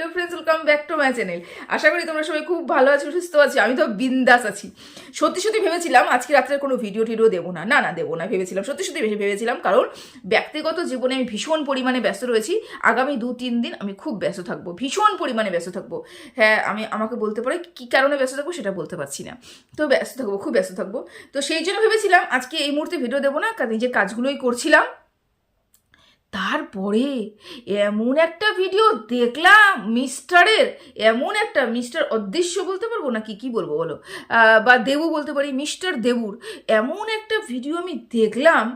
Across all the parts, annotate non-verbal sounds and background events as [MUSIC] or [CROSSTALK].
Hello friends welcome back to my channel আশা করি তোমরা সবাই খুব ভালো আছো, সুস্থ আছি, আমি তো বিন্দাস আছি। সত্যি সত্যি ভেবেছিলাম আজকে রাত্রে কোনো ভিডিও টিডিও দেবো না। না না, দেবো না, ভেবেছিলাম, সত্যি সত্যি বেশি ভেবেছিলাম, কারণ ব্যক্তিগত জীবনে আমি ভীষণ পরিমাণে ব্যস্ত রয়েছি। আগামী দু, তিন দিন আমি খুব ব্যস্ত থাকব, ভীষণ পরিমাণে ব্যস্ত থাকব। হ্যাঁ আমি, আমাকে বলতে পারে কী কারণে ব্যস্ত থাকব সেটা বলতে পারছি না। তো ব্যস্ত থাকব, খুব ব্যস্ত থাকব। তো সেই জন্য ভেবেছিলাম আজকে এই মুহূর্তে ভিডিও দেবো না নিজের কাজগুলোই করছিলাম তারপরে এমন একটা ভিডিও দেখলাম মিস্টারের এমন একটা মিস্টার অদৃশ্য বলতে পারব না কি বলব বলো? বা দেবু বলতে পারি মিস্টার দেবুর। এমন একটা ভিডিও আমি দেখলাম,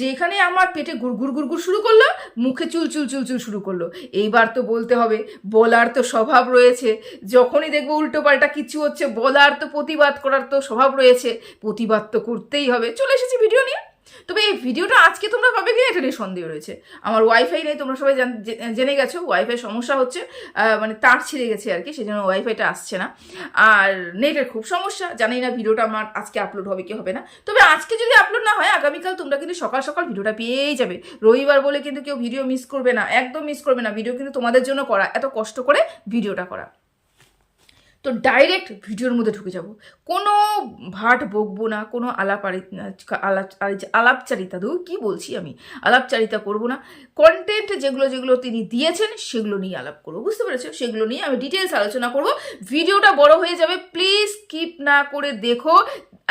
যেখানে আমার পেটে গুড় গুড় শুরু করল, মুখে চুল চুল চুল চুল শুরু করল। এইবার তো বলতে হবে, বলার তো স্বভাব রয়েছে। যখনই দেখব উল্টো পাল্টা কিছু হচ্ছে, বলার তো প্রতিবাদ করার তো স্বভাব রয়েছে। প্রতিবাদ তো করতেই হবে। চলে এসেছি ভিডিও নিয়ে। তবে এই ভিডিওটা আজকে তোমরা পাবে কি এটা নিয়ে সন্দেহ রয়েছে। আমার ওয়াইফাই নেই, তোমরা সবাই জান- গেছো ওয়াইফাই সমস্যা হচ্ছে মানে তার ছিঁড়ে গেছে আর কি সেই জন্য ওয়াইফাইটা আসছে না। আর নেটের খুব সমস্যা, জানি না ভিডিওটা আমার আজকে আপলোড হবে কি হবে না। তবে আজকে যদি আপলোড না হয়, আগামীকাল তোমরা কিন্তু সকাল সকাল ভিডিওটা পেয়েই যাবে। রবিবার বলে কিন্তু কেউ ভিডিও মিস করবে না, একদম মিস করবে না। ভিডিও কিন্তু তোমাদের জন্য করা, এত কষ্ট করে ভিডিওটা করা। তো ডাইরেক্ট ভিডিওর মধ্যে ঢুকে যাব। কোনো ভাট বকবো না, কোনো আলাপ আলাপচারিতা দু কি বলছি আমি? আলাপচারিতা করব না। কন্টেন্ট যেগুলো যেগুলো তিনি দিয়েছেন, সেগুলো নিয়ে আলাপ করব, বুঝতে পেরেছ? সেগুলো নিয়ে আমি ডিটেলস আলোচনা করব। ভিডিওটা বড় হয়ে যাবে প্লিজ স্কিপ না করে দেখো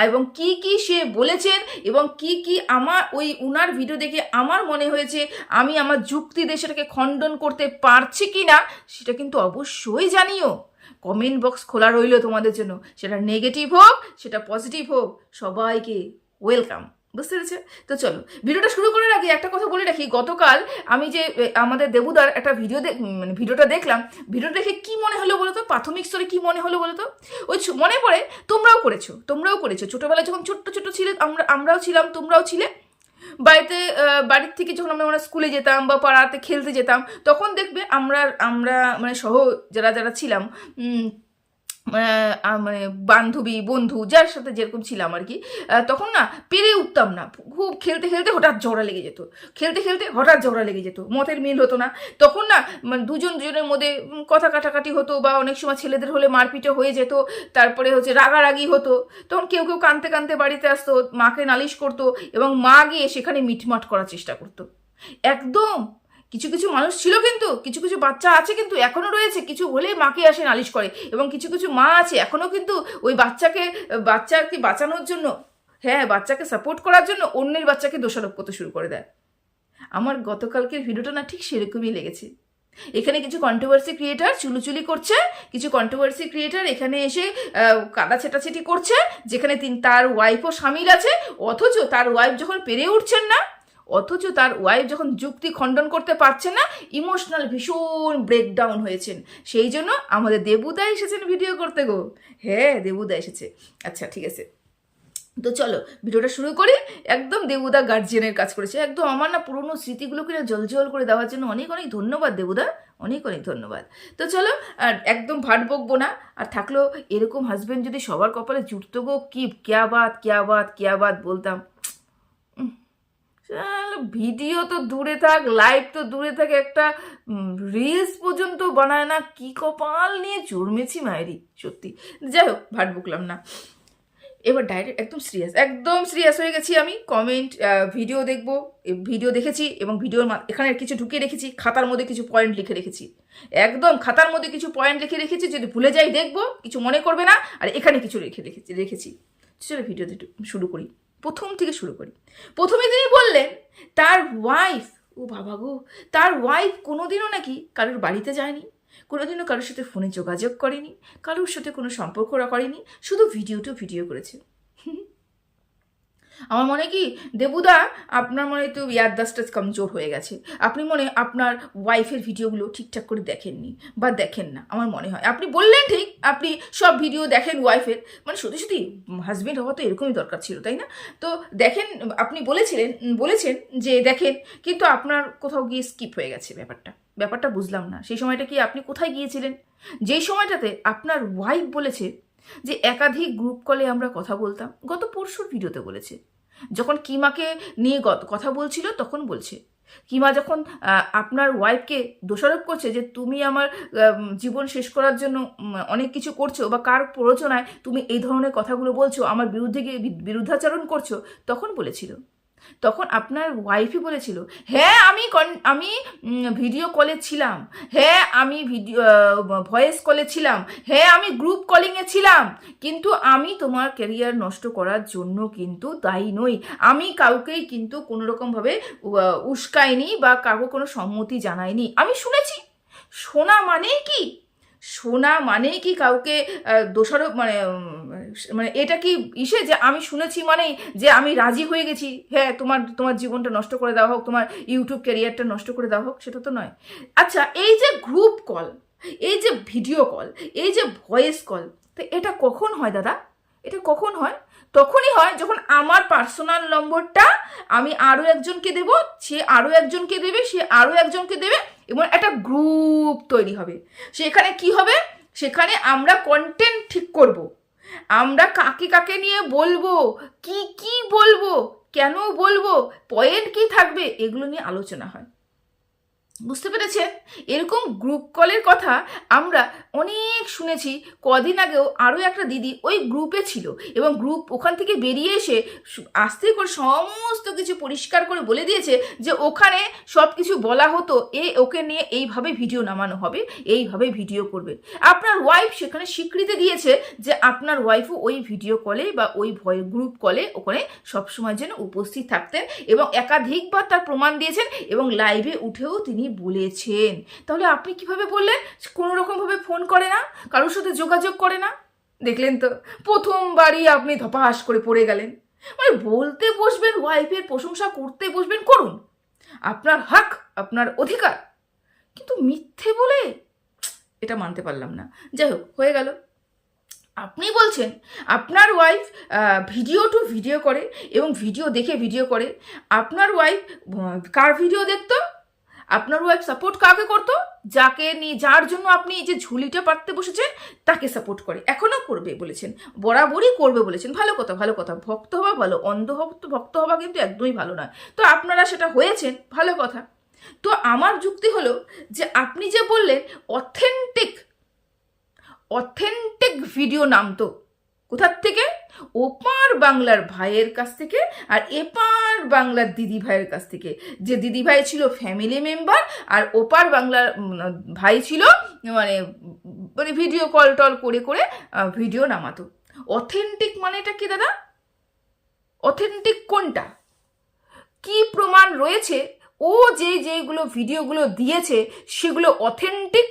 এবং কি কি সে বলেছেন এবং কি কি আমার ওই উনার ভিডিও দেখে আমার মনে হয়েছে, আমি আমার যুক্তি দিয়ে সেটাকে খণ্ডন করতে পারছি কি না সেটা কিন্তু অবশ্যই জানিও। কমেন্ট বক্স খোলা রইল তোমাদের জন্য। সেটা নেগেটিভ হোক, সেটা পজিটিভ হোক, সবাইকে ওয়েলকাম বুঝতে পেরেছে? তো চলো, ভিডিওটা শুরু করার আগে একটা কথা বলে রাখি। গতকাল আমি যে আমাদের দেবুদার একটা ভিডিও মানে ভিডিওটা দেখলাম। ভিডিও দেখে কি মনে হলো বলো তো প্রাথমিক স্তরে কি মনে হলো বলো তো ওই মনে পড়ে, তোমরাও করেছ তোমরাও করেছ। ছোটবেলায় যখন ছোট্ট ছোট্ট ছিলে, আমরা, আমরাও ছিলাম, তোমরাও ছিলে। বাড়িতে বাড়ির থেকে যখন আমরা আমরা স্কুলে যেতাম বা পাড়াতে খেলতে যেতাম, তখন দেখবে আমরা আমরা মানে সহ যারা যারা ছিলাম মানে বান্ধবী, বন্ধু, যার সাথে যেরকম ছিলাম আর কি তখন না পেরে উঠতাম না। খুব খেলতে খেলতে হঠাৎ ঝগড়া লেগে যেত। খেলতে খেলতে হঠাৎ ঝগড়া লেগে যেত। মতের মিল হতো না। তখন না মানে দুজন দুজনের মধ্যে কথা কাটাকাটি হতো বা অনেক সময় ছেলেদের হলে মারপিটে হয়ে যেত। তারপরে হচ্ছে রাগারাগি হতো। তখন কেউ কেউ কানতে কানতে বাড়িতে আসতো, মাকে নালিশ করতো এবং মা গিয়ে সেখানে মিটমাট করার চেষ্টা করতো। একদম কিছু কিছু মানুষ ছিল কিন্তু, কিছু কিছু বাচ্চা আছে কিন্তু এখনও রয়েছে, কিছু হলে মাকে আসে নালিশ করে এবং কিছু কিছু মা আছে এখনও কিন্তু ওই বাচ্চাকে বাচ্চাকে বাঁচানোর জন্য হ্যাঁ বাচ্চাকে সাপোর্ট করার জন্য অন্যের বাচ্চাকে দোষারোপ করতে শুরু করে দেয়। আমার গতকালকের ভিডিওটা না ঠিক সেরকমই লেগেছে। এখানে কিছু কন্ট্রোভার্সি ক্রিয়েটার চুলুচুলি করছে, কিছু কন্ট্রোভার্সি ক্রিয়েটার এখানে এসে কাদা ছেটাছেটি করছে, যেখানে তিন, তার ওয়াইফও সামিল আছে, অথচ তার ওয়াইফ যখন পেরে উঠছেন না অথচ তার ওয়াইফ যখন যুক্তি খণ্ডন করতে পারছে না ইমোশনাল ভীষণ ব্রেকডাউন হয়েছেন। সেই জন্য আমাদের দেবুদা এসেছেন ভিডিও করতে গো। হ্যাঁ দেবুদা এসেছে। আচ্ছা ঠিক আছে। তো চলো, ভিডিওটা শুরু করি। একদম দেবুদা গার্জিয়ানের কাজ করেছে। একদম আমার না পুরনো স্মৃতিগুলোকে না জলজল করে দেওয়ার জন্য অনেক অনেক ধন্যবাদ দেবুদা। অনেক অনেক ধন্যবাদ। তো চলো, আর একদম ভাট বকবো না। আর থাকল এরকম হাজবেন্ড যদি সবার কপালে জুটতো গো, কি ক্যা বাত ক্যা বাত ক্যা বাত বলতাম। ভিডিও তো দূরে থাক লাইভ তো দূরে থাক, একটা রিলস পর্যন্ত বানায় না, কি কপাল নিয়ে জন্মেছি মায়েরি সত্যি। যাই হোক, ভাট বকলাম না। এবার ডাইরেক্ট একদম সিরিয়াস একদম সিরিয়াস হয়ে গেছি আমি। কমেন্ট ভিডিও দেখব ভিডিও দেখেছি এবং ভিডিওর এখানে কিছু ঢুকিয়ে রেখেছি, খাতার মধ্যে কিছু পয়েন্ট লিখে রেখেছি। একদম খাতার মধ্যে কিছু পয়েন্ট লিখে রেখেছি, যদি ভুলে যাই দেখব, কিছু মনে করবে না, আর এখানে কিছু রেখে রেখেছি রেখেছি। চলো ভিডিও শুরু করি। প্রথম থেকে শুরু করি। প্রথমে তিনি বললেন, তার ওয়াইফ ও বাবা গো, তার ওয়াইফ কোনোদিনও নাকি কারোর বাড়িতে যায়নি, কোনোদিনও কারোর সাথে ফোনে যোগাযোগ করেনি, কারোর সাথে কোনো সম্পর্ক করেনি, শুধু ভিডিও টু ভিডিও করেছে। আমার মনে কি, দেবুদা, আপনার মনে তো ইয়ারদাসটা কমজোর হয়ে গেছে। আপনি মনে আপনার ওয়াইফের ভিডিওগুলো ঠিকঠাক করে দেখেননি বা দেখেন না, আমার মনে হয়। আপনি বললেন ঠিক, আপনি সব ভিডিও দেখেন ওয়াইফের মানে সত্যি সত্যি হাজবেন্ড হওয়া তো এরকমই দরকার ছিল, তাই না? তো দেখেন, আপনি বলেছিলেন, বলেছেন যে দেখেন, কিন্তু আপনার কোথাও গিয়ে স্কিপ হয়ে গেছে ব্যাপারটা। ব্যাপারটা বুঝলাম না। সেই সময়টা কি আপনি কোথায় গিয়েছিলেন? যেই সময়টাতে আপনার ওয়াইফ বলেছে যে একাধিক গ্রুপ কলে আমরা কথা বলতাম। গত পরশুর ভিডিওতে বলেছে। যখন কিমাকে নিয়ে কথা বলছিল তখন বলছে, কিমা যখন আপনার ওয়াইফকে দোষারোপ করছে যে তুমি আমার জীবন শেষ করার জন্য অনেক কিছু করছ বা কার প্ররোচনায় তুমি এই ধরনের কথাগুলো বলছো, আমার বিরুদ্ধে গিয়ে বিরুদ্ধাচরণ করছ? তখন বলেছিল তখন আপনার ওয়াইফই বলেছিল হ্যাঁ আমি আমি ভিডিও কলে ছিলাম। হ্যাঁ আমি ভিডিও ভয়েস কলে ছিলাম। হ্যাঁ আমি গ্রুপ কলিংয়ে ছিলাম। কিন্তু আমি তোমার ক্যারিয়ার নষ্ট করার জন্য কিন্তু দায়ী নই। আমি কাউকেই কিন্তু কোনো রকমভাবে উস্কাইনি বা কাউকে কোনো সম্মতি জানাইনি। আমি শুনেছি। শোনা মানেই কি? শোনা মানেই কি কাউকে দোষারোপ মানে মানে এটা কি ইসে যে আমি শুনেছি মানেই যে আমি রাজি হয়ে গেছি হ্যাঁ তোমার তোমার জীবনটা নষ্ট করে দেওয়া হোক, তোমার ইউটিউব ক্যারিয়ারটা নষ্ট করে দেওয়া হোক, সেটা তো নয়। আচ্ছা এই যে গ্রুপ কল এই যে ভিডিও কল এই যে ভয়েস কল তো এটা কখন হয় দাদা? এটা কখন হয়? তখনই হয় যখন আমার পার্সোনাল নম্বরটা আমি আরও একজনকে দেব, সে আরও একজনকে দেবে, সে আরও একজনকে দেবে এবং একটা গ্রুপ তৈরি হবে। সেখানে কি হবে? সেখানে আমরা কন্টেন্ট ঠিক করব। আমরা কাকে কাকে নিয়ে বলব? কি কি বলব? কেন বলব? পয়েন্ট কি থাকবে? এগুলো নিয়ে আলোচনা হয়। বুঝতে পেরেছেন এরকম গ্রুপ কলের কথা আমরা অনেক শুনেছি। কদিন আগেও আরও একটা দিদি ওই গ্রুপে ছিল এবং গ্রুপ ওখান থেকে বেরিয়ে এসে আস্তে করে সমস্ত কিছু পরিষ্কার করে বলে দিয়েছে যে ওখানে সব কিছু বলা হতো, এ ওকে নিয়ে এইভাবে ভিডিও নামানো হবে, এইভাবে ভিডিও করবে। আপনার ওয়াইফ সেখানে স্বীকৃতি দিয়েছে যে আপনার ওয়াইফও ওই ভিডিও কলে বা ওই ভয় গ্রুপ কলে ওখানে সবসময় যেন উপস্থিত থাকতেন এবং একাধিকবার তার প্রমাণ দিয়েছেন এবং লাইভে উঠেও তিনি বলেছেন। তাহলে আপনি কীভাবে বললেন? কোনো রকমভাবে ফোন করে না? কারোর সাথে যোগাযোগ করে না? দেখলেন তো, প্রথমবারই আপনি ধপাস করে পড়ে গেলেন। মানে বলতে বসবেন ওয়াইফের প্রশংসা করতে বসবেন, করুন। আপনার হক, আপনার অধিকার। কিন্তু মিথ্যে বলে? এটা মানতে পারলাম না। যাই হোক, হয়ে গেল। আপনি বলছেন, আপনার ওয়াইফ ভিডিও টু ভিডিও করে এবং ভিডিও দেখে ভিডিও করে। আপনার ওয়াইফ কার ভিডিও দেখতো? আপনার ওয়াইফ সাপোর্ট কাকে করতো? যাকে নিয়ে, যার জন্য আপনি এই যে ঝুলিটা পাততে বসেছেন, তাকে সাপোর্ট করে। এখনও করবে বলেছেন। বরাবরই করবে বলেছেন। ভালো কথা ভালো কথা। ভক্ত হওয়া ভালো। অন্ধ ভক্ত ভক্ত হওয়া কিন্তু একদমই ভালো নয়। তো আপনারা সেটা হয়েছেন। ভালো কথা। তো আমার যুক্তি হলো যে আপনি যে বললেন অথেন্টিক অথেন্টিক ভিডিও নামতো কোথার থেকে? ওপার বাংলার ভাইয়ের কাছ থেকে আর এপার বাংলার দিদি ভাইয়ের কাছ থেকে। যে দিদি ভাই ছিল ফ্যামিলি মেম্বার আর ওপার বাংলার ভাই ছিল মানে মানে ভিডিও কল টল করে করে ভিডিও নামাতো। অথেন্টিক মানেটা কি দাদা? অথেন্টিক কোনটা? কি প্রমাণ রয়েছে? ও যে যেগুলো ভিডিওগুলো দিয়েছে, সেগুলো অথেন্টিক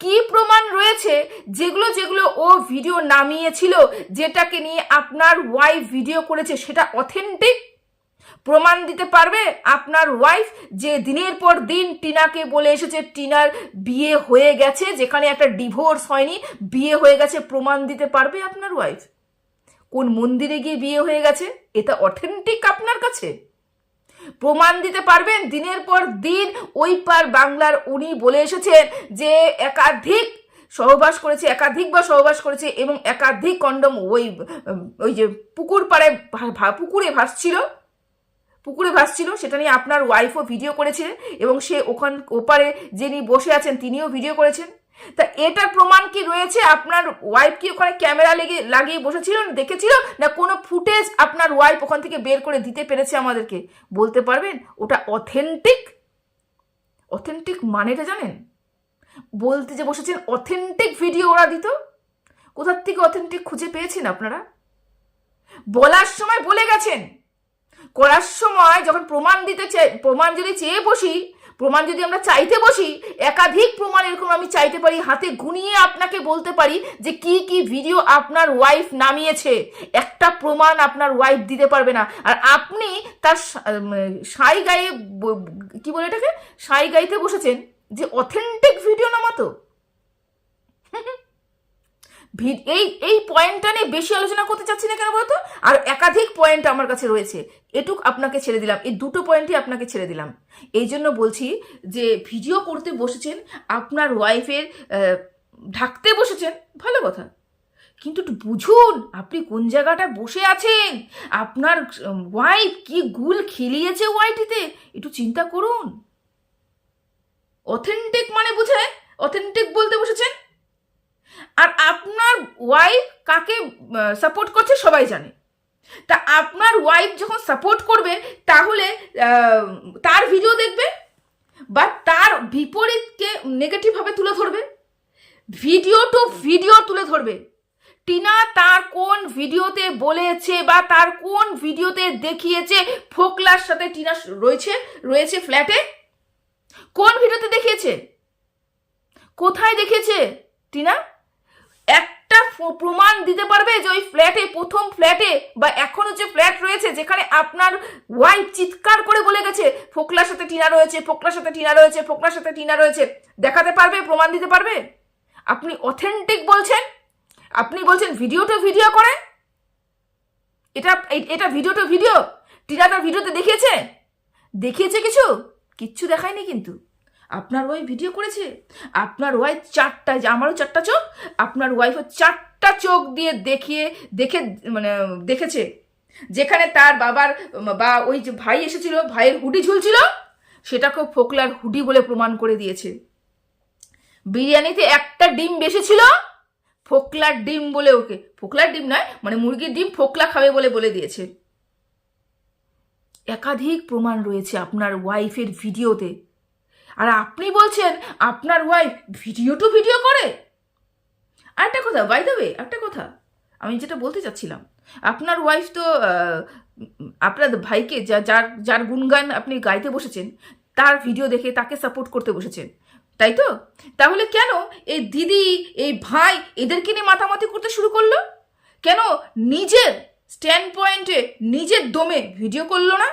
কি প্রমাণ রয়েছে যেগুলো যেগুলো ও ভিডিও নামিয়েছিল, যেটাকে নিয়ে আপনার ওয়াইফ ভিডিও করেছে সেটা অথেন্টিক প্রমাণ দিতে পারবে আপনার ওয়াইফ যে দিনের পর দিন টিনাকে বলে এসেছে, টিনার বিয়ে হয়ে গেছে, যেখানে একটা ডিভোর্স হয়নি, বিয়ে হয়ে গেছে, প্রমাণ দিতে পারবে আপনার ওয়াইফ কোন মন্দিরে গিয়ে বিয়ে হয়ে গেছে, এটা অথেন্টিক আপনার কাছে? প্রমাণ দিতে পারবেন দিনের পর দিন ওই পার বাংলার উনি বলে এসেছেন যে একাধিক সহবাস করেছে একাধিকবার সহবাস করেছে এবং একাধিক কন্ডম ওই ওই যে পুকুর পাড়ে পুকুরে ভাসছিল। পুকুরে ভাসছিল, সেটা নিয়ে আপনার ওয়াইফও ভিডিও করেছে এবং সে ওখান, ওপারে যিনি বসে আছেন তিনিও ভিডিও করেছেন। তা এটার প্রমাণ কি রয়েছে? আপনার ওয়াইফ কি ওখানে ক্যামেরা লেগে, লাগিয়ে বসেছিল, দেখেছিল? না কোনো ফুটেজ আপনার ওয়াইফ ওখান থেকে বের করে দিতে পেরেছে আমাদেরকে? বলতে পারবেন? ওটা অথেন্টিক অথেন্টিক মানেটা জানেন? বলতে যে বসেছেন অথেন্টিক ভিডিও ওরা দিত? কোথার থেকে অথেন্টিক খুঁজে পেয়েছেন আপনারা? বলার সময় বলে গেছেন। করার সময় যখন প্রমাণ দিতে চাই, প্রমাণ যদি চেয়ে বসি প্রমাণ যদি আমরা চাইতে বসি, একাধিক প্রমাণ এরকম আমি চাইতে পারি, হাতে গুনিয়ে আপনাকে বলতে পারি যে কি কি ভিডিও আপনার ওয়াইফ নামিয়েছে। একটা প্রমাণ আপনার ওয়াইফ দিতে পারবে না। আর আপনি তার সাই গায়ে কি বলে এটাকে? সাই গাইতে বসেছেন যে অথেন্টিক ভিডিও নামাতো। [LAUGHS] এই এই পয়েন্টটা নিয়ে বেশি আলোচনা করতে চাচ্ছি না কেন বলতো? আর একাধিক পয়েন্ট আমার কাছে রয়েছে। এটুক আপনাকে ছেড়ে দিলাম। এই দুটো পয়েন্টই আপনাকে ছেড়ে দিলাম। এই জন্য বলছি যে, ভিডিও করতে বসেছেন, আপনার ওয়াইফের ঢাকতে বসেছেন, ভালো কথা। কিন্তু একটু বুঝুন, আপনি কোন জায়গাটায় বসে আছেন? আপনার ওয়াইফ কি গুল খেলিয়েছে ওয়াইটিতে? একটু চিন্তা করুন। অথেন্টিক মানে বুঝে? অথেন্টিক বলতে বসেছেন? আর আপনার ওয়াইফ কাকে সাপোর্ট করছে সবাই জানে। তা আপনার ওয়াইফ যখন সাপোর্ট করবে, তাহলে তার ভিডিও দেখবে বা তার বিপরীতকে নেগেটিভভাবে তুলে ধরবে। ভিডিও টু ভিডিও তুলে ধরবে। টিনা তার কোন ভিডিওতে বলেছে বা তার কোন ভিডিওতে দেখিয়েছে, ফোকলার সাথে টিনা রয়েছে রয়েছে ফ্ল্যাটে কোন ভিডিওতে দেখিয়েছে? কোথায় দেখেছে টিনা? একটা প্রমাণ দিতে পারবে যে ওই ফ্ল্যাটে প্রথম ফ্ল্যাটে বা এখনও যে ফ্ল্যাট রয়েছে, যেখানে আপনার ওয়াইফ চিৎকার করে বলে গেছে, ফোকলার সাথে টিনা রয়েছে, ফোকলার সাথে টিনা রয়েছে, ফোকলার সাথে টিনা রয়েছে। দেখাতে পারবে, প্রমাণ দিতে পারবে? আপনি অথেন্টিক বলছেন? আপনি বলছেন ভিডিও টু ভিডিও করে এটা এটা ভিডিও টু ভিডিও টিনা তার ভিডিওতে দেখিয়েছে? দেখিয়েছে কিছু? কিচ্ছু দেখায়নি কিন্তু। আপনার ওয়াইফ ভিডিও করেছে? আপনার ওয়াইফ চারটা, আমারও চারটা চোখ, আপনার ওয়াইফও চারটা চোখ দিয়ে দেখিয়ে, দেখে মানে দেখেছে। যেখানে তার বাবার, বা ওই যে ভাই এসেছিল, ভাইয়ের হুডি ঝুলছিল, সেটাকেও ফোকলার হুডি বলে প্রমাণ করে দিয়েছে। বিরিয়ানিতে একটা ডিম বেশি ছিল ফোকলার ডিম বলে ওকে, ফোকলার ডিম নয় মানে মুরগির ডিম ফোকলা খাবে বলে বলে দিয়েছে। একাধিক প্রমাণ রয়েছে আপনার ওয়াইফের ভিডিওতে আর আপনি বলছেন আপনার ওয়াইফ ভিডিও টু ভিডিও করে? আর একটা কথা বাই দেবে একটা কথা, আমি যেটা বলতে চাচ্ছিলাম, আপনার ওয়াইফ তো আপনার ভাইকে যা, যার যার গুণগান আপনি গাইতে বসেছেন, তার ভিডিও দেখে তাকে সাপোর্ট করতে বসেছেন, তাই তো? তাহলে কেন এই দিদি, এই ভাই এদেরকে নিয়ে মাতামাতি করতে শুরু করল? কেন নিজের স্ট্যান্ড পয়েন্টে নিজের দমে ভিডিও করল না?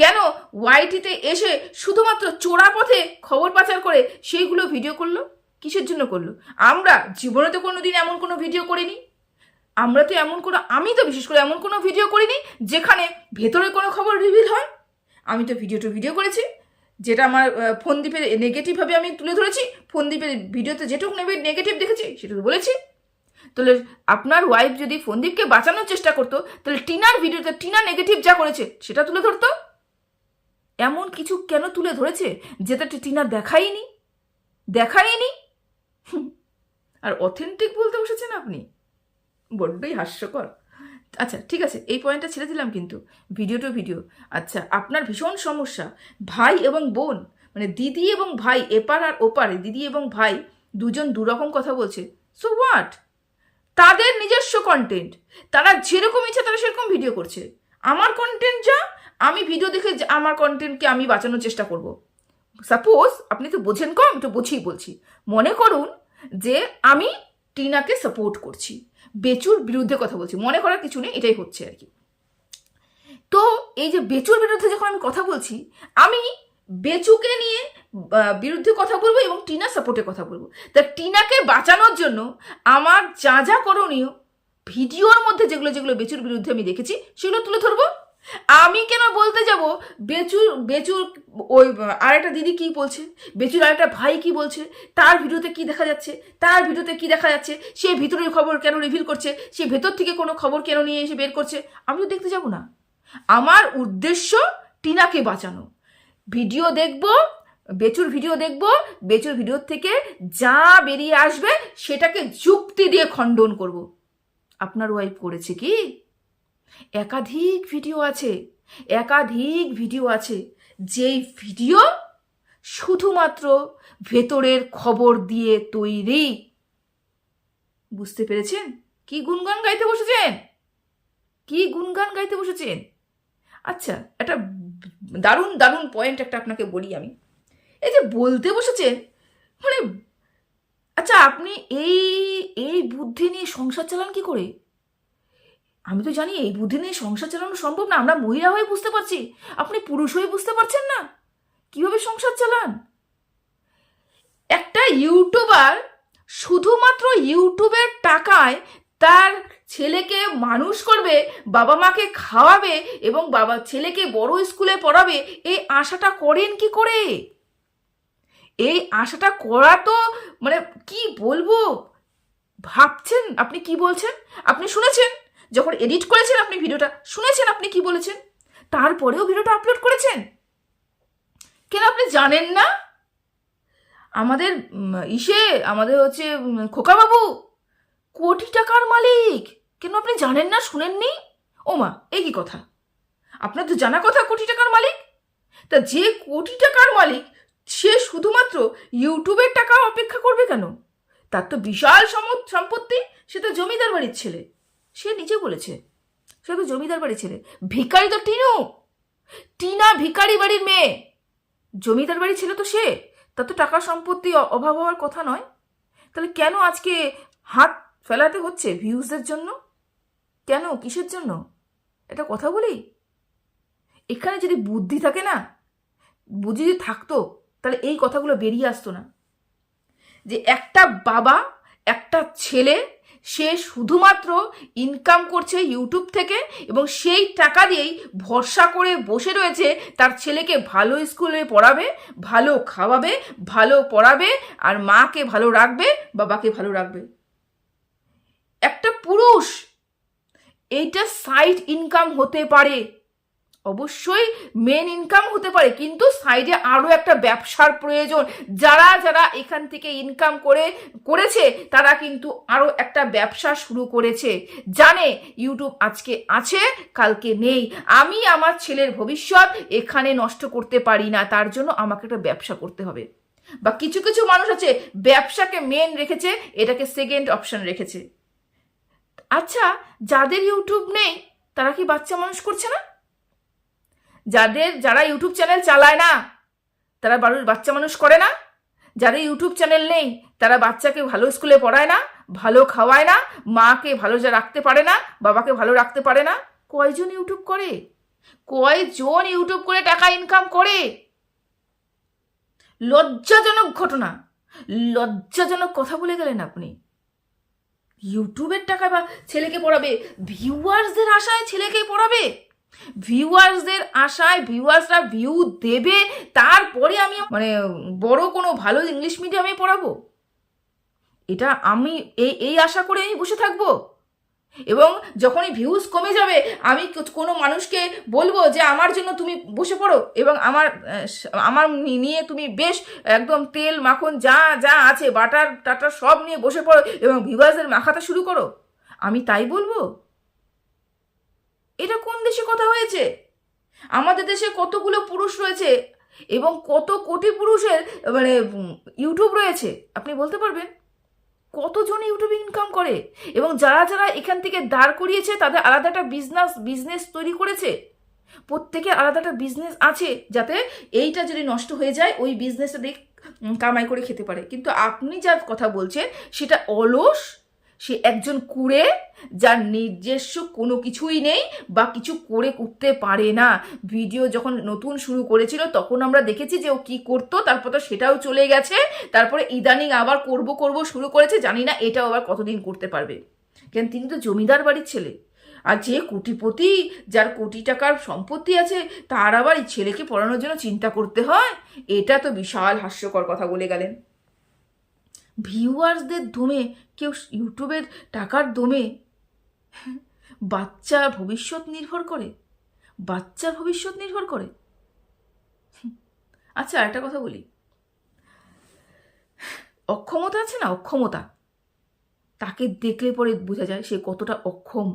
কেন ওয়াইটিতে এসে শুধুমাত্র চোরা পথে খবর পাচার করে সেইগুলো ভিডিও করল? কিসের জন্য করল? আমরা জীবনে তো কোনো দিন এমন কোনো ভিডিও করিনি। আমরা তো এমন কোনো, আমি তো বিশেষ করে এমন কোনো ভিডিও করিনি যেখানে ভেতরে কোনো খবর রিভিল হয়। আমি তো ভিডিও টু ভিডিও করেছি, যেটা আমার ফোনদ্বীপের নেগেটিভভাবে আমি তুলে ধরেছি ফোনদ্বীপের ভিডিওতে যেটুকু নেবে নেগেটিভ দেখেছি সেটুকু বলেছি। তাহলে আপনার ওয়াইফ যদি ফোনদীপকে বাঁচানোর চেষ্টা করতো, তাহলে টিনার ভিডিওতে টিনা নেগেটিভ যা করেছে, সেটা তুলে ধরতো? এমন কিছু কেন তুলে ধরেছে যেটা টিনা দেখায়নি? দেখায়নি। আর অথেন্টিক বলতে বসেছেন আপনি? বড্ডই হাস্যকর। আচ্ছা ঠিক আছে, এই পয়েন্টটা ছেড়ে দিলাম কিন্তু। ভিডিও টু ভিডিও আচ্ছা আপনার ভীষণ সমস্যা। ভাই এবং বোন মানে দিদি এবং ভাই, এপার আর ওপারে, দিদি এবং ভাই, দুজন দুরকম কথা বলছে। সো হোয়াট তাদের নিজস্ব কন্টেন্ট তারা যেরকম ইচ্ছা তারা সেরকম ভিডিও করছে। আমার কন্টেন্ট যা আমি ভিডিও দেখে আমার কন্টেন্টকে আমি বাঁচানোর চেষ্টা করব। সাপোজ আপনি তো বোঝেন কম তো বুঝেই বলছি। মনে করুন যে আমি টিনাকে সাপোর্ট করছি। বেচুর বিরুদ্ধে কথা বলছি। মনে করার কিছু নেই, এটাই হচ্ছে আর কি। তো এই যে বেচুর বিরুদ্ধে যখন আমি কথা বলছি, আমি বেচুকে নিয়ে বিরুদ্ধে কথা বলব এবং টিনা সাপোর্টে কথা বলব। তা টিনাকে বাঁচানোর জন্য আমার যা যা করণীয়, ভিডিওর মধ্যে যেগুলো যেগুলো বেচুর বিরুদ্ধে আমি দেখেছি, সেগুলো তুলে ধরবো। আমি কেন বলতে যাব? বেচুর বেচুর, ওই, আরেকটা দিদি কি বলছে? বেচুর আরেকটা ভাই কি বলছে? তার ভিডিওতে কি দেখা যাচ্ছে? তার ভিডিওতে কি দেখা যাচ্ছে? সে ভিতরের খবর কেন রিভিল করছে? সে ভেতর থেকে কোনো খবর কেন নিয়ে এসে বের করছে? আমি তো দেখতে যাব না। আমার উদ্দেশ্য টিনাকে বাঁচানো। ভিডিও দেখব, বেচুর ভিডিও দেখব, বেচুর ভিডিওর থেকে যা বেরিয়ে আসবে, সেটাকে যুক্তি দিয়ে খণ্ডন করব। আপনার ওয়াইফ করেছে কি? একাধিক ভিডিও আছে, একাধিক ভিডিও আছে, যেই ভিডিও শুধুমাত্র ভেতরের খবর দিয়ে তৈরি। বুঝতে পেরেছেন? কি গুনগান গাইতে বসেছেন? কি গুনগান গাইতে বসেছেন? আচ্ছা একটা দারুণ দারুণ পয়েন্ট একটা আপনাকে বলি আমি। এই যে বলতে বসেছেন মানে আচ্ছা আপনি এই এই বুদ্ধি নিয়ে সংসার চালান কি করে? আমি তো জানি এই বুদ্ধি নিয়ে সংসার চালানো সম্ভব না, আমরা মহিলা হয়ে বুঝতে পারছি। আপনি পুরুষ হয়ে বুঝতে পারছেন না? কীভাবে সংসার চালান? একটা ইউটিউবার শুধুমাত্র ইউটিউবের টাকায় তার ছেলেকে মানুষ করবে, বাবা মাকে খাওয়াবে এবং বাবা ছেলেকে বড় স্কুলে পড়াবে, এই আশাটা করেন কি করে? এই আশাটা করা তো মানে কি বলব? ভাবছেন? আপনি কি বলছেন? আপনি শুনেছেন? যখন এডিট করেছেন আপনি ভিডিওটা, শুনেছেন আপনি কি বলেছেন? তারপরেও ভিডিওটা আপলোড করেছেন? কেন আপনি জানেন না? আমাদের ইসে, আমাদের হচ্ছে খোকাবাবু, কোটি টাকার মালিক। কেন আপনি জানেন না, শুনেননি? ওমা, এই কি কথা? আপনার তো জানা কথা কোটি টাকার মালিক? তা যে কোটি টাকার মালিক, সে শুধুমাত্র ইউটিউবের টাকা অপেক্ষা করবে কেন? তার তো বিশাল সম- সম্পত্তি, সে তো জমিদার বাড়ির ছেলে। সে নিজে বলেছে, সে তো জমিদার বাড়ির ছেলে। ভিখারি তো টিনু! টিনা ভিখারি বাড়ির মেয়ে। জমিদার বাড়ির ছেলে তো সে। তা তো টাকা সম্পত্তি অভাব হওয়ার কথা নয়। তাহলে কেন আজকে হাত ফেলাতে হচ্ছে ভিউজদের জন্য? কেন? কিসের জন্য? এটা কথা বলি? এখানে যদি বুদ্ধি থাকে না, বুদ্ধি যদি থাকতো, তাহলে এই কথাগুলো বেরিয়ে আসতো না। যে একটা বাবা, একটা ছেলে সে শুধুমাত্র ইনকাম করছে ইউটিউব থেকে এবং সেই টাকা দিয়েই ভরসা করে বসে রয়েছে তার ছেলেকে ভালো স্কুলে পড়াবে, ভালো খাওয়াবে, ভালো পড়াবে আর মাকে ভালো রাখবে, বাবাকে ভালো রাখবে। একটা পুরুষ এইটা সাইড ইনকাম হতে পারে। অবশ্যই মেন ইনকাম হতে পারে, কিন্তু সাইডে আরও একটা ব্যবসার প্রয়োজন। যারা যারা এখান থেকে ইনকাম করে, করেছে, তারা কিন্তু আরও একটা ব্যবসা শুরু করেছে। জানে ইউটিউব আজকে আছে, কালকে নেই। আমি আমার ছেলের ভবিষ্যৎ এখানে নষ্ট করতে পারি না, তার জন্য আমাকে একটা ব্যবসা করতে হবে। বা কিছু কিছু মানুষ আছে, ব্যবসাকে মেন রেখেছে, এটাকে সেকেন্ড অপশন রেখেছে। আচ্ছা যাদের ইউটিউব নেই, তারা কি বাচ্চা মানুষ করছে না? যাদের, যারা ইউটিউব চ্যানেল চালায় না, তারা বাড়ির বাচ্চা মানুষ করে না। যাদের ইউটিউব চ্যানেল নেই, তারা বাচ্চাকে ভালো স্কুলে পড়ায় না, ভালো খাওয়ায় না, মাকে ভালো যা রাখতে পারে না, বাবাকে ভালো রাখতে পারে না। কয়জন ইউটিউব করে? কয়জন ইউটিউব করে টাকা ইনকাম করে? লজ্জাজনক ঘটনা। লজ্জাজনক কথা বলে গেলেন আপনি। ইউটিউবের টাকা বা ছেলেকে পড়াবে ভিউয়ার্সদের আশায় ছেলেকে পড়াবে? ভিউয়ার্সদের আশায়, ভিউয়ার্সরা ভিউ দেবে, তারপরে আমি মানে বড় কোনো ভালো ইংলিশ মিডিয়ামে পড়াবো। এটা আমি এই এই আশা করে আমি বসে থাকব। এবং যখনই ভিউজ কমে যাবে, আমি কোনো মানুষকে বলব যে, আমার জন্য তুমি বসে পড়ো এবং আমার আমার নিয়ে তুমি বেশ একদম তেল, মাখন, যা যা আছে, বাটার, টাটার সব নিয়ে বসে পড়ো এবং ভিউয়ার্সদের মাখাতে শুরু করো। আমি তাই বলব? এটা কোন দেশে কথা হয়েছে? আমাদের দেশে কতগুলো পুরুষ রয়েছে এবং কত কোটি পুরুষের মানে ইউটিউব রয়েছে? আপনি বলতে পারবেন? কতজন ইউটিউবে ইনকাম করে? এবং যারা যারা এখান থেকে দাঁড় করিয়েছে, তাদের আলাদা একটা বিজনেস বিজনেস তৈরি করেছে? প্রত্যেকের আলাদা একটা বিজনেস আছে যাতে এইটা যদি নষ্ট হয়ে যায়, ওই বিজনেসটা দিয়ে কামাই করে খেতে পারে। কিন্তু আপনি যার কথা বলছেন, সেটা অলস সে একজন কুড়ে যার নিজস্ব কোনো কিছুই নেই বা কিছু করে উঠতে পারে না। ভিডিও যখন নতুন শুরু করেছিল তখন আমরা দেখেছি যে ও কি করতো, তারপর তো সেটাও চলে গেছে। তারপরে ইদানিং আবার করব করব শুরু করেছে, জানি না এটাও আবার কতদিন করতে পারবে। কেন, তিনি তো জমিদার বাড়ির ছেলে। আর যে কোটিপতি যার কোটি টাকার সম্পত্তি আছে, তার আবার এই ছেলেকে পড়ানোর জন্য চিন্তা করতে হয়? এটা তো বিশাল হাস্যকর কথা বলে গেলেন। ভিউয়ার্সদের দমে, কেউ ইউটিউবের টাকার দমে? বাচ্চার ভবিষ্যৎ নির্ভর করে? বাচ্চার ভবিষ্যৎ নির্ভর করে? আচ্ছা একটা কথা বলি। অক্ষমতা আছে না অক্ষমতা? তাকে দেখলে পরে বোঝা যায় সে কতটা অক্ষম।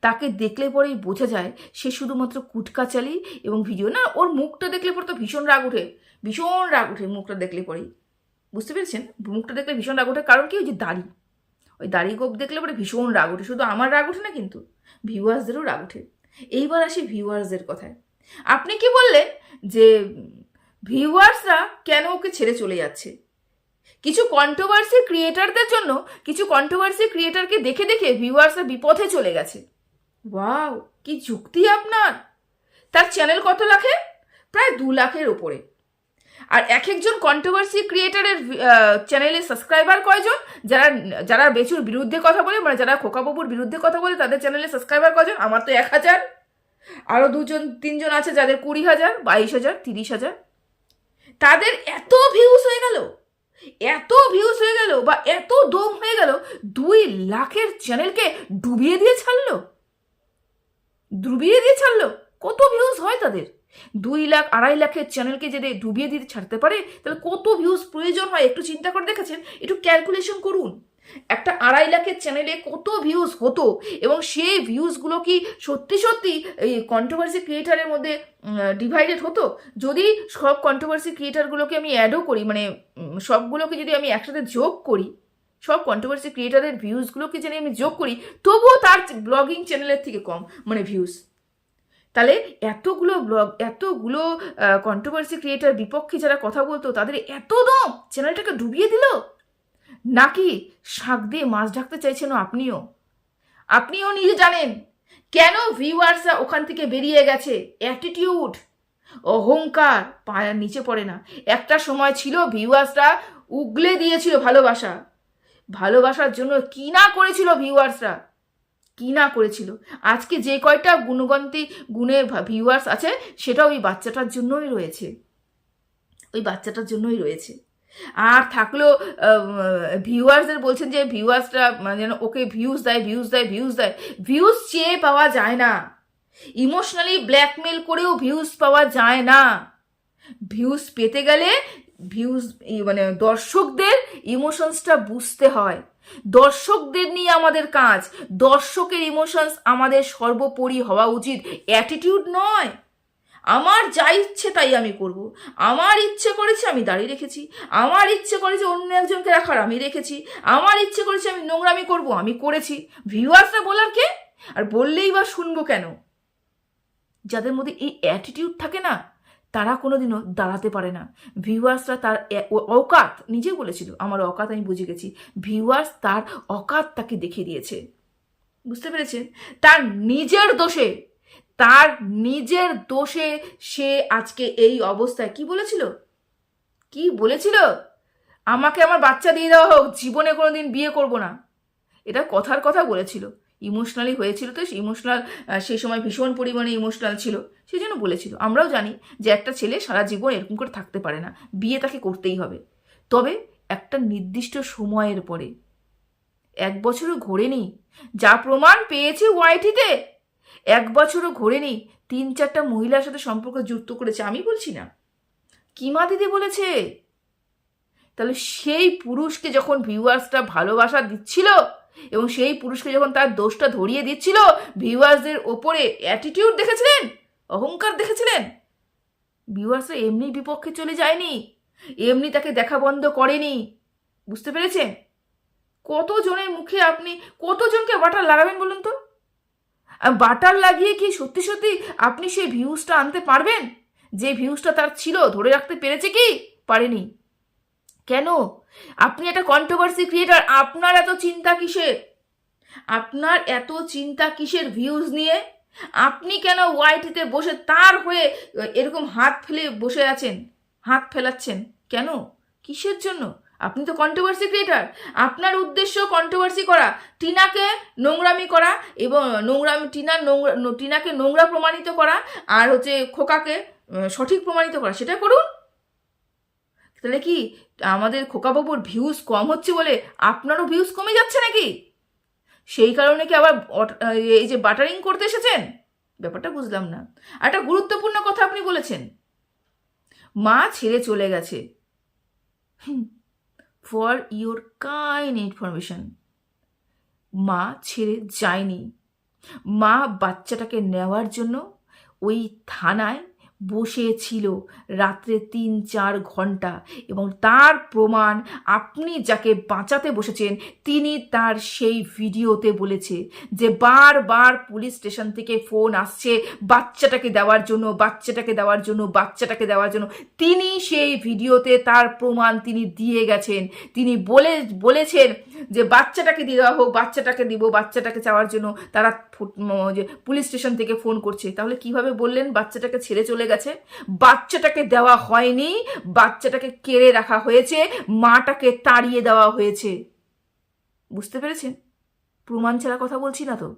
তাকে দেখলে পরেই বোঝা যায় সে শুধুমাত্র কুটকাচালি এবং ভিডিও না, ওর মুখটা দেখলে পরে তো ভীষণ রাগ ওঠে। ভীষণ রাগ ওঠে মুখটা দেখলে পরেই। বুঝতে পেরেছেন? মুখটা দেখলে ভীষণ রাগ ওঠে। কারণ কি? ওই যে দাড়ি। ওই দাড়ি গোপ দেখলে পরে ভীষণ রাগ ওঠে। শুধু আমার রাগ ওঠে না কিন্তু ভিউয়ার্সদেরও রাগ ওঠে। এইবার আসি ভিউয়ার্সদের কথায়। আপনি কি বললেন যে ভিউয়ার্সরা কেন ওকে ছেড়ে চলে যাচ্ছে? কিছু কন্ট্রোভার্সি ক্রিয়েটারদের জন্য কিছু কন্ট্রোভার্সি ক্রিয়েটারকে দেখে দেখে ভিউয়ার্সরা বিপথে চলে গেছে। ওয়াও, কি যুক্তি আপনার! তার চ্যানেল কত লাখে প্রায় দু লাখের ওপরে। আর এক একজন কন্ট্রোভার্সি ক্রিয়েটারের চ্যানেলে সাবস্ক্রাইবার কয়জন? যারা যারা বেচুর বিরুদ্ধে কথা বলে মানে যারা খোকাবাবুর বিরুদ্ধে কথা বলে, তাদের চ্যানেলে সাবস্ক্রাইবার কয়জন আমার তো এক হাজার। আরও দুজন, তিনজন আছে যাদের কুড়ি হাজার, বাইশ হাজার, তিরিশ হাজার। তাদের এত ভিউজ হয়ে গেল, এত ভিউজ হয়ে গেল বা এত দম হয়ে গেল, দুই লাখের চ্যানেলকে ডুবিয়ে দিয়ে ছাড়লো। ডুবিয়ে দিয়ে ছাড়লো, কত ভিউজ হয় তাদের? দুই লাখ, আড়াই লাখের চ্যানেলকে যদি ডুবিয়ে দিতে ছাড়তে পারে, তাহলে কত ভিউজ প্রয়োজন হয়? একটু চিন্তা করে দেখেছেন? একটু ক্যালকুলেশন করুন। একটা আড়াই লাখের চ্যানেলে কত ভিউজ হতো? এবং সেই ভিউজগুলো কি সত্যি সত্যি এই কন্ট্রোভার্সি ক্রিয়েটারের মধ্যে ডিভাইডেড হতো? যদি সব কন্ট্রোভার্সি ক্রিয়েটারগুলোকে আমি অ্যাডও করি মানে সবগুলোকে যদি আমি একসাথে যোগ করি, সব কন্ট্রোভার্সি ক্রিয়েটারের ভিউজগুলোকে যদি আমি যোগ করি, তবুও তার ব্লগিং চ্যানেলের থেকে কম মানে ভিউজ তাহলে এতগুলো ব্লগ এতগুলো কন্ট্রোভার্সি ক্রিয়েটার বিপক্ষে যারা কথা বলতো, তাদের এত দম চ্যানেলটাকে ডুবিয়ে দিল? নাকি শাক দিয়ে মাছ ঢাকতে চাইছেন আপনিও? আপনিও নিজে জানেন কেন ভিউয়ার্সরা ওখান থেকে বেরিয়ে গেছে? অ্যাটিটিউড অহংকার, পায়ের নিচে পড়ে না। একটা সময় ছিল ভিউয়ার্সরা উগলে দিয়েছিল ভালোবাসা। ভালোবাসার জন্য কি না করেছিল ভিউয়ার্সরা কি না করেছিল? আজকে যে কয়টা গুণগন্তি গুণের ভিউয়ার্স আছে সেটা ওই বাচ্চাটার জন্যই রয়েছে। ওই বাচ্চাটার জন্যই রয়েছে। আর থাকলেও ভিউয়ার্সদের বলছেন যে ভিউয়ার্সরা যেন ওকে ভিউজ দেয় ভিউজ দেয় ভিউজ দেয়। ভিউজ চেয়ে পাওয়া যায় না। ইমোশনালি ব্ল্যাকমেল করেও ভিউজ পাওয়া যায় না। ভিউজ পেতে গেলে ভিউজ মানে দর্শকদের ইমোশনসটা বুঝতে হয়। দর্শকদের নিয়ে আমাদের কাজ। দর্শকের ইমোশনস আমাদের সর্বোপরি হওয়া উচিত। অ্যাটিটিউড নয়। আমার যা ইচ্ছে তাই আমি করব। আমার ইচ্ছে করেছে আমি দাঁড়িয়ে রেখেছি। আমার ইচ্ছে করেছে অন্য একজনকে রাখার আমি রেখেছি। আমার ইচ্ছে করেছে আমি নোংরামি করব, আমি করেছি। ভিউয়ার্সরা বলার কে? আর বললেই বা শুনব কেন? যাদের মধ্যে এই অ্যাটিটিউড থাকে না তারা কোনোদিনও দাঁড়াতে পারে না। ভিউয়ার্সরা তার অকাত নিজে বলেছিল, আমার অকাত আমি বুঝে গেছি। ভিউয়ার্স তার অকাত তাকে দেখিয়ে দিয়েছে। বুঝতে পেরেছেন? তার নিজের দোষে, তার নিজের দোষে সে আজকে এই অবস্থায় কি বলেছিল? কি বলেছিল? আমাকে আমার বাচ্চা দিয়ে দেওয়া হোক, জীবনে কোনোদিন বিয়ে করব না। এটা কথার কথা বলেছিল। ইমোশনালি হয়েছিল তো ইমোশনাল সেই সময় ভীষণ পরিমাণে ইমোশনাল ছিল। সেই জন্য বলেছিল, আমরাও জানি যে একটা ছেলে সারা জীবন এরকম করে থাকতে পারে না, বিয়ে তাকে করতেই হবে। তবে একটা নির্দিষ্ট সময়ের পরে, এক বছরও ঘোরেনি, যা প্রমাণ পেয়েছি ওয়াইটিতে, এক বছরও ঘোরেনি, তিন চারটা মহিলার সাথে সম্পর্ক যুক্ত করেছে, আমি বলছি না। কিমা দিদি বলেছে? তাহলে সেই পুরুষকে যখন ভিউয়ার্সটা ভালোবাসা দিচ্ছিল এবং সেই পুরুষকে যখন তার দোষটা ধরিয়ে দিচ্ছিল ভিউয়ার্সদের ওপরে অ্যাটিটিউড দেখেছিলেন? অহংকার দেখেছিলেন? ভিউয়ার্সরা এমনি বিপক্ষে চলে যায়নি, এমনি তাকে দেখা বন্ধ করেনি। বুঝতে পেরেছেন? কতজনের মুখে আপনি, কতজনকে বাটার লাগাবেন বলুন তো? বাটার লাগিয়ে কি সত্যি সত্যি আপনি সেই ভিউজটা আনতে পারবেন? যে ভিউজটা তার ছিল, ধরে রাখতে পেরেছে কি? পারেনি। কেন? আপনি একটা কন্ট্রোভার্সি ক্রিয়েটার আপনার এত চিন্তা কিসের? আপনার এত চিন্তা কিসের ভিউজ নিয়ে? আপনি কেন ওয়াইটিতে বসে তার হয়ে এরকম হাত ফেলে বসে আছেন? হাত ফেলাচ্ছেন কেন? কিসের জন্য? আপনি তো কন্ট্রোভার্সি ক্রিয়েটার আপনার উদ্দেশ্য কন্ট্রোভার্সি করা, টিনাকে নোংরামি করা এবং নোংরামি টিনার নোংরা, টিনাকে নোংরা প্রমাণিত করা আর হচ্ছে খোকাকে সঠিক প্রমাণিত করা, সেটা করুন। তাহলে কি আমাদের খোকাবাবুর ভিউজ কম হচ্ছে বলে আপনারও ভিউজ কমে যাচ্ছে নাকি? সেই কারণে কি আবার এই যে বাটারিং করতে এসেছেন? ব্যাপারটা বুঝলাম না। একটা গুরুত্বপূর্ণ কথা আপনি বলেছেন। মা ছেড়ে চলে গেছে। ফর ইওর কাইন্ড ইনফরমেশন মা ছেড়ে যায়নি। মা বাচ্চাটাকে নেওয়ার জন্য ওই থানায় বসেছিল রাত্রে তিন চার ঘণ্টা এবং তার প্রমাণ আপনি যাকে বাঁচাতে বসেছেন তিনি তার সেই ভিডিওতে বলেছে যে বারবার পুলিশ স্টেশন থেকে ফোন আসছে, বাচ্চাটাকে দেওয়ার জন্য, বাচ্চাটাকে দেওয়ার জন্য, বাচ্চাটাকে দেওয়ার জন্য। তিনি সেই ভিডিওতে তার প্রমাণ তিনি দিয়ে গেছেন। তিনি বলে, বলেছেন যে বাচ্চাটাকে দিয়ে দেওয়া হোক, বাচ্চাটাকে দিব, বাচ্চাটাকে চাওয়ার জন্য তারা পুলিশ স্টেশন থেকে ফোন করছে। তাহলে কীভাবে বললেন বাচ্চাটাকে ছেড়ে চলে গেছে। বাচ্চাটাকে দেওয়া হয়নি, বাচ্চাটাকে কেড়ে রাখা হয়েছে, মাটাকে তাড়িয়ে দেওয়া হয়েছে। বুঝতে পেরেছেন? প্রমাণ ছাড়া কথা বলছি না তো।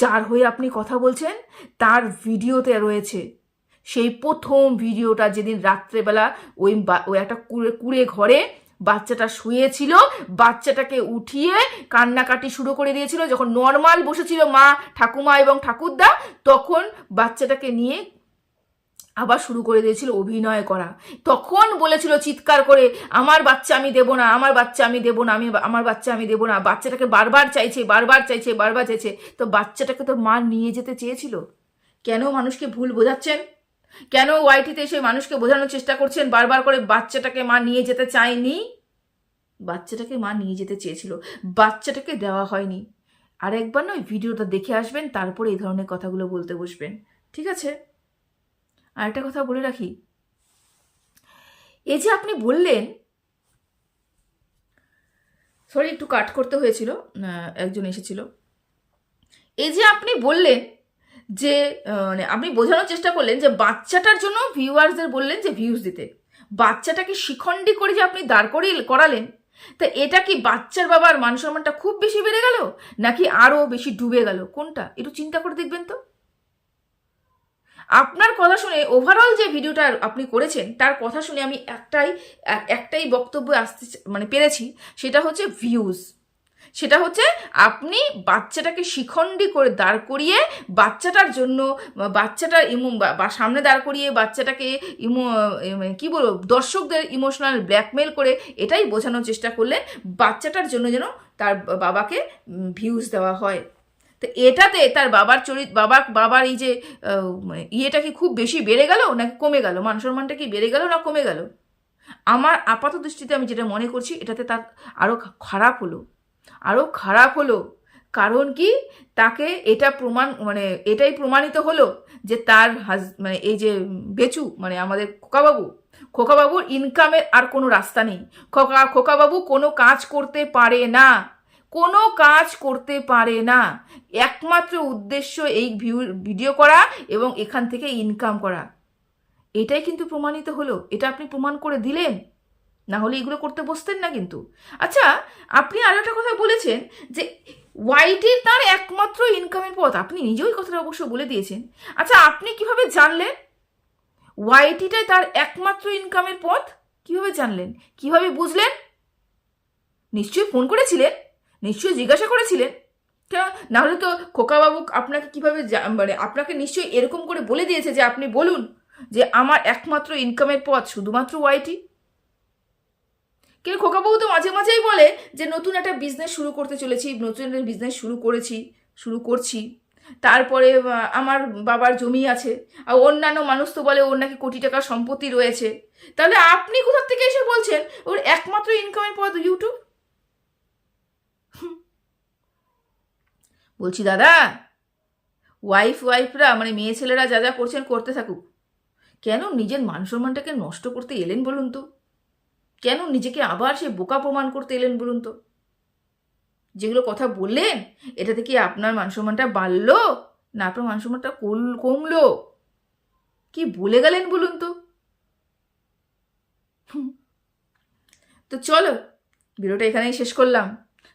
যার হয়ে আপনি কথা বলছেন, তার ভিডিওতে রয়েছে। সেই প্রথম ভিডিওটা যেদিন রাত্রেবেলা ওই ওই একটা কুড়ে কুড়ে ঘরে বাচ্চাটা শুয়েছিল, বাচ্চাটাকে উঠিয়ে কান্নাকাটি শুরু করে দিয়েছিল। যখন নর্মাল বসেছিল মা, ঠাকুমা এবং ঠাকুরদা, তখন বাচ্চাটাকে নিয়ে আবার শুরু করে দিয়েছিল অভিনয় করা। তখন বলেছিল চিৎকার করে, আমার বাচ্চা আমি দেবো না, আমার বাচ্চা আমি দেবো না, আমি আমার বাচ্চা আমি দেবো না। বাচ্চাটাকে বারবার চাইছে বারবার চাইছে বারবার চাইছে। তো বাচ্চাটাকে তো মা নিয়ে যেতে চেয়েছিল? কেন মানুষকে ভুল বোঝাচ্ছেন? কেন ওয়াইটিতে এসে মানুষকে বোঝানোর চেষ্টা করছেন? বারবার করে বাচ্চাটাকে মা নিয়ে যেতে চায়নি? বাচ্চাটাকে মা নিয়ে যেতে চেয়েছিল। বাচ্চাটাকে দেওয়া হয়নি। আর একবার না ওই ভিডিওটা দেখে আসবেন, তারপরে এই ধরনের কথাগুলো বলতে বসবেন। ঠিক আছে? আর একটা কথা বলে রাখি। এই যে আপনি বললেন সরি একটু কাট করতে হয়েছিল একজন এসেছিল। এই যে আপনি বললেন যে মানে আপনি বোঝানোর চেষ্টা করলেন যে বাচ্চাটার জন্য ভিউয়ার্সদের বললেন যে ভিউজ দিতে। বাচ্চাটাকে শিখণ্ডি করে যে আপনি দাঁড় করিয়ে করালেন, তা এটা কি বাচ্চার বাবার মান সম্মানটা খুব বেশি বেড়ে গেল, নাকি আরও বেশি ডুবে গেল? কোনটা? একটু চিন্তা করে দেখবেন তো। আপনার কথা শুনে ওভারঅল যে ভিডিওটা আপনি করেছেন, তার কথা শুনে আমি একটাই একটাই বক্তব্য আসতে মানে পেরেছি, সেটা হচ্ছে ভিউজ সেটা হচ্ছে আপনি বাচ্চাটাকে শিখণ্ডি করে দাঁড় করিয়ে বাচ্চাটার জন্য বাচ্চাটার ইমো, বা- সামনে দাঁড় করিয়ে বাচ্চাটাকে ইমো মানে কী বলব, দর্শকদের ইমোশনাল ব্ল্যাকমেল করে এটাই বোঝানোর চেষ্টা করলেন বাচ্চাটার জন্য যেন তার বাবাকে ভিউজ দেওয়া হয়। তো এটাতে তার বাবার চরিত, বাবার বাবার এই যে মানে ইয়েটা কি খুব বেশি বেড়ে গেল নাকি কমে গেল? মান সম্মানটা কি বেড়ে গেল না কমে গেল? আমার আপাত দৃষ্টিতে আমি যেটা মনে করছি, এটাতে তার আরও খারাপ হলো। আরও খারাপ হলো কারণ কি? তাকে এটা প্রমাণ মানে এটাই প্রমাণিত হলো যে তার হাজ মানে এই যে বেচু মানে আমাদের খোকাবাবু, খোকাবাবুর ইনকামের আর কোনো রাস্তা নেই। খোকা, খোকাবাবু কোনো কাজ করতে পারে না। কোনো কাজ করতে পারে না। একমাত্র উদ্দেশ্য এই ভিউ, ভিডিও করা এবং এখান থেকে ইনকাম করা। এটাই কিন্তু প্রমাণিত হলো। এটা আপনি প্রমাণ করে দিলেন। না হলে এগুলো করতে বসতেন না কিন্তু। আচ্ছা আপনি আরও একটা কথা বলেছেন যে ওয়াইটির তার একমাত্র ইনকামের পথ। আপনি নিজেও কথাটা অবশ্য বলে দিয়েছেন। আচ্ছা আপনি কীভাবে জানলেন ওয়াইটিটাই তার একমাত্র ইনকামের পথ? কীভাবে জানলেন? কীভাবে বুঝলেন? নিশ্চয়ই ফোন করেছিলেন। নিশ্চয়ই জিজ্ঞাসা করেছিলেন। কেন? নাহলে তো খোকাবাবু আপনাকে কীভাবে মানে আপনাকে নিশ্চয়ই এরকম করে বলে দিয়েছে যে আপনি বলুন যে আমার একমাত্র ইনকামের পথ, শুধুমাত্র ওয়াইটি কিন্তু খোকাবাবু তো মাঝে মাঝেই বলে যে নতুন একটা বিজনেস শুরু করতে চলেছি, নতুন একটা বিজনেস শুরু করেছি, শুরু করছি। তারপরে আমার বাবার জমি আছে। আর অন্যান্য মানুষ তো বলে ওর নাকি কোটি টাকার সম্পত্তি রয়েছে। তাহলে আপনি কোথার থেকে এসে বলছেন ওর একমাত্র ইনকামের পথ ইউটিউব। বলছি, দাদা ওয়াইফ ওয়াইফরা মানে মেয়ে ছেলেরা যা যা করছেন, করতে থাকুক। কেন নিজের মান সম্মানটাকে নষ্ট করতে এলেন বলুন তো? কেন নিজেকে আবার সে বোকা প্রমাণ করতে এলেন বলুন তো? যেগুলো কথা বললেন, এটাতে কি আপনার মান সম্মানটা বাড়লো? না, আপনার মান সম্মানটা কমলো? কি বলে গেলেন বলুন তো? তো চলো ভিডিওটা এখানেই শেষ করলাম।